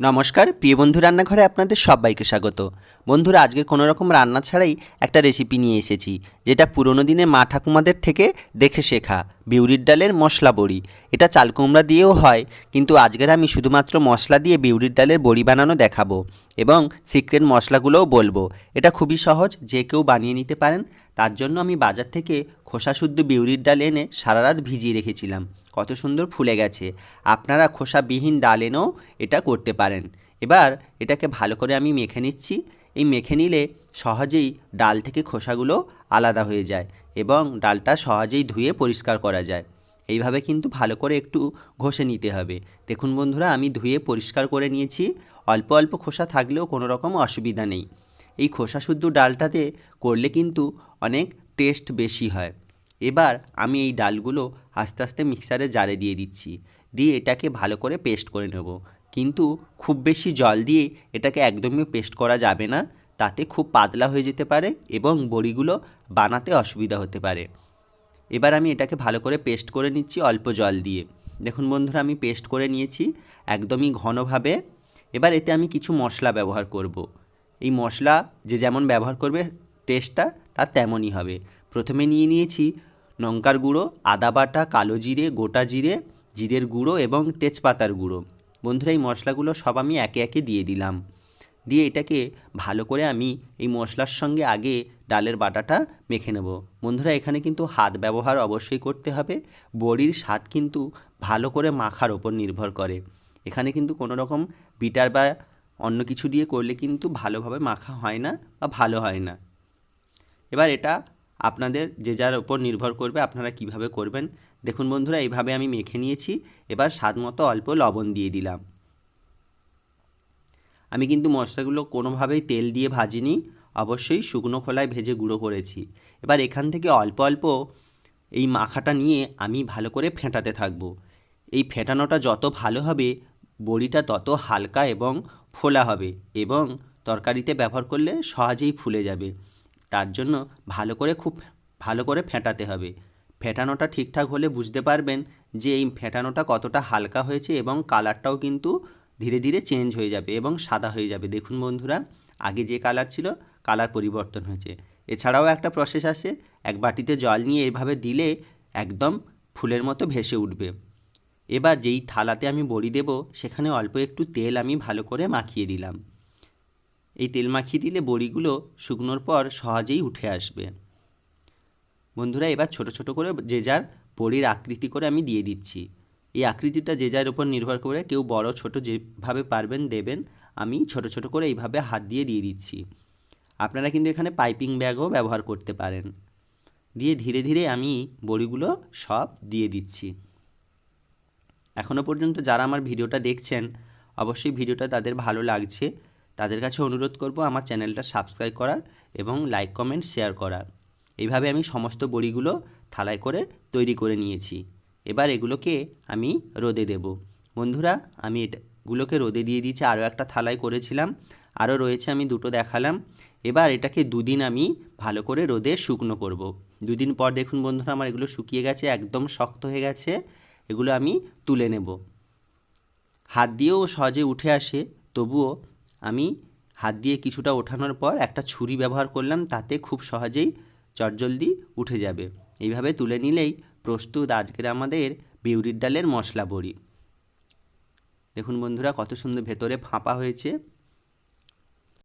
নমস্কার, প্রিয় বন্ধু রান্নাঘরে আপনাদের সবাইকে স্বাগত। বন্ধুরা আজকে কোনো রকম রান্না ছাড়াই একটা রেসিপি নিয়ে এসেছি, যেটা পুরনো দিনের মা ঠাকুমাদের থেকে দেখে শেখা, বিউরির ডালের মশলা বড়ি। এটা চাল কুমড়া দিয়েও হয়, কিন্তু আজকের আমি শুধুমাত্র মশলা দিয়ে বিউরির ডালের বড়ি বানানো দেখাবো এবং সিক্রেট মশলাগুলোও বলব। এটা খুবই সহজ, যে কেউ বানিয়ে নিতে পারেন, তার জন্য আমি বাজার থেকে খোসাশুদ্ধ বিউরির ডাল এনে সারা রাত ভিজিয়ে রেখেছিলাম। কত সুন্দর ফুলে গেছে। আপনারা খোসাবিহীন ডাল এনেও এটা করতে পারেন। এবার এটাকে ভালো করে আমি মেখে নিচ্ছি। এই মেখে নিলে সহজেই ডাল থেকে খোসাগুলো আলাদা হয়ে যায় এবং ডালটা সহজেই ধুয়ে পরিষ্কার করা যায়। এইভাবে কিন্তু ভালো করে একটু ঘষে নিতে হবে। দেখুন বন্ধুরা, আমি ধুয়ে পরিষ্কার করে নিয়েছি। অল্প অল্প খোসা থাকলেও কোনো রকম অসুবিধা নেই। এই খোসা শুদ্ধ ডালটাতে করলে কিন্তু অনেক টেস্ট বেশি হয়। এবার আমি এই ডালগুলো আস্তে আস্তে মিক্সারে জারে দিয়ে দিচ্ছি। দিয়ে এটাকে ভালো করে পেস্ট করে নেব। কিন্তু খুব বেশি জল দিয়ে এটাকে একদমই পেস্ট করা যাবে না। তাতে খুব পাতলা হয়ে যেতে পারে এবং বড়িগুলো বানাতে অসুবিধা হতে পারে। এবার আমি এটাকে ভালো করে পেস্ট করে নিচ্ছি অল্প জল দিয়ে। দেখুন বন্ধুরা, আমি পেস্ট করে নিয়েছি একদমই ঘনভাবে। এবার এতে আমি কিছু মশলা ব্যবহার করব। এই মশলা যে যেমন ব্যবহার করবে টেস্টটা তার তেমনই হবে। প্রথমে নিয়ে নিয়েছি লঙ্কার গুঁড়ো, আদা বাটা, কালো জিরে, গোটা জিরে, জিরের গুঁড়ো এবং তেজপাতার গুঁড়ো। বন্ধুরা, এই মশলাগুলো সব আমি একে একে দিয়ে দিলাম। দিয়ে এটাকে ভালো করে আমি এই মশলার সঙ্গে আগে ডালের বাটাটা মেখে নেব। বন্ধুরা, এখানে কিন্তু হাত ব্যবহার অবশ্যই করতে হবে। বড়ির স্বাদ কিন্তু ভালো করে মাখার ওপর নির্ভর করে। এখানে কিন্তু কোনো রকম বিটার বা অন্য কিছু দিয়ে করলে কিন্তু ভালোভাবে মাখা হয় না বা ভালো হয় না। এবার এটা আপনাদের যে যার ওপর নির্ভর করবে আপনারা কীভাবে করবেন। দেখুন বন্ধুরা, এইভাবে আমি মেখে নিয়েছি। এবার স্বাদ মতো অল্প লবণ দিয়ে দিলাম। আমি কিন্তু মশলাগুলো কোনোভাবেই তেল দিয়ে ভাজিনি, অবশ্যই শুকনো খোলায় ভেজে গুঁড়ো করেছি। এবার এখান থেকে অল্প অল্প এই মাখাটা নিয়ে আমি ভালো করে ফেটাতে থাকব। এই ফেটানোটা যত ভালো হবে, বড়িটা তত হালকা এবং ফোলা হবে এবং তরকারিতে ব্যবহার করলে সহজেই ফুলে যাবে। তার জন্য ভালো করে খুব ভালো করে ফেটাতে হবে। ফেটানোটা ঠিকঠাক হলে বুঝতে পারবেন যে এই ফেটানোটা কতটা হালকা হয়েছে এবং কালারটাও কিন্তু ধীরে ধীরে চেঞ্জ হয়ে যাবে এবং সাদা হয়ে যাবে। দেখুন বন্ধুরা, আগে যে কালার ছিল, কালার পরিবর্তন হয়েছে। এছাড়াও একটা প্রসেস আছে, এক বাটিতে জল নিয়ে এভাবে দিলে একদম ফুলের মতো ভেসে উঠবে। এবার যেই থালাতে আমি বড়ি দেব, সেখানে অল্প একটু তেল আমি ভালো করে মাখিয়ে দিলাম। এই তেল মাখিয়ে দিলে বড়িগুলো শুকনোর পর সহজেই উঠে আসবে। বন্ধুরা, এবার ছোট ছোট করে যে যার বড়ির আকৃতি করে আমি দিয়ে দিচ্ছি। এই আকৃতিটা যে যার উপর নির্ভর করে কেউ বড়, ছোট যেভাবে পারবেন দেবেন, আমি ছোট ছোট করে এইভাবে হাত দিয়ে দিয়ে দিচ্ছি। আপনারা কিন্তু এখানে পাইপিং ব্যাগও ব্যবহার করতে পারেন। দিয়ে ধীরে ধীরে আমি বড়িগুলো সব দিয়ে দিচ্ছি। এখনও পর্যন্ত যারা আমার ভিডিওটা দেখছেন, অবশ্যই ভিডিওটা তাদের ভালো লাগছে। তাদের কাছে অনুরোধ করব আমার চ্যানেলটা সাবস্ক্রাইব করার এবং লাইক, কমেন্ট, শেয়ার করার। এইভাবে আমি সমস্ত বড়িগুলো থালায় করে তৈরি করে নিয়েছি। এবার এগুলোকে আমি রোদে দেব। বন্ধুরা, আমি এটাগুলোকে রোদে দিয়ে দিয়েছি, আরও একটা থালায় করেছিলাম। আরও রয়েছে, আমি দুটো দেখালাম। এবার এটাকে দুদিন আমি ভালো করে রোদে শুকনো করব। দুদিন পর দেখুন বন্ধুরা, আমার এগুলো শুকিয়ে গেছে, একদম শক্ত হয়ে গেছে। এগুলো আমি তুলে নেব। হাত দিয়েও সহজে উঠে আসে, তবুও আমি হাত দিয়ে কিছুটা ওঠানোর পর একটা ছুরি ব্যবহার করলাম, তাতে খুব সহজেই চটজলদি উঠে যাবে। এইভাবে তুলে নিলেই প্রস্তুত আজকের আমাদের বিউরির ডালের মশলা বড়ি। দেখুন বন্ধুরা, কত সুন্দর ভেতরে ফাঁপা হয়েছে।